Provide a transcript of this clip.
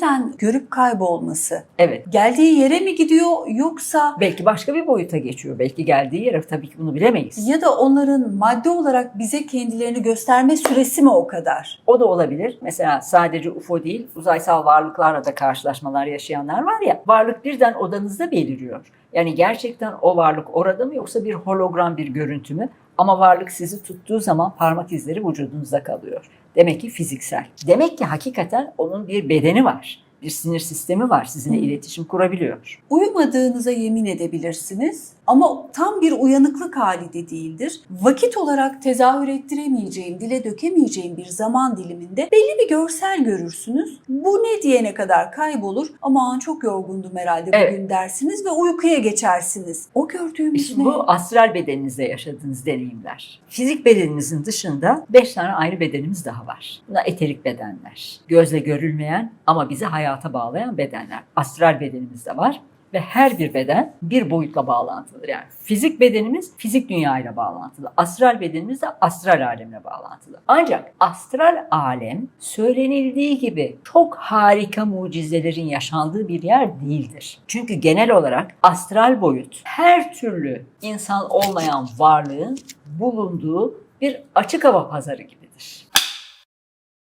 birden görüp kaybolması Evet. geldiği yere mi gidiyor yoksa Belki başka bir boyuta geçiyor. Belki geldiği yere tabii ki bunu bilemeyiz. ya da onların madde olarak bize kendilerini gösterme süresi mi o kadar? O da olabilir. Mesela sadece UFO değil, uzaysal varlıklarla da karşılaşmalar yaşayanlar var ya. Varlık birden odanızda beliriyor. Yani gerçekten o varlık orada mı yoksa bir hologram bir görüntü mü? Ama varlık sizi tuttuğu zaman parmak izleri vücudunuzda kalıyor. Demek ki fiziksel. Demek ki hakikaten onun bir bedeni var. Bir sinir sistemi var. Sizinle Hı. iletişim kurabiliyor. Uyumadığınıza yemin edebilirsiniz ama tam bir uyanıklık hali de değildir. Vakit olarak tezahür ettiremeyeceğim, dile dökemeyeceğim bir zaman diliminde belli bir görsel görürsünüz. Bu ne diyene kadar kaybolur. Aman çok yorgundum herhalde Evet. bugün dersiniz ve uykuya geçersiniz. O gördüğümüz İşte ne? bu astral bedeninizde yaşadığınız deneyimler. Fizik bedeninizin dışında beş tane ayrı bedenimiz daha var. Bunlar eterik bedenler. Gözle görülmeyen ama bizi hayata bağlayan bedenler. Astral bedenimiz de var ve her bir beden bir boyutla bağlantılıdır. Yani fizik bedenimiz fizik dünyayla bağlantılı. Astral bedenimiz de astral alemle bağlantılı. Ancak astral alem söylenildiği gibi çok harika mucizelerin yaşandığı bir yer değildir. Çünkü genel olarak astral boyut her türlü insan olmayan varlığın bulunduğu bir açık hava pazarı gibidir.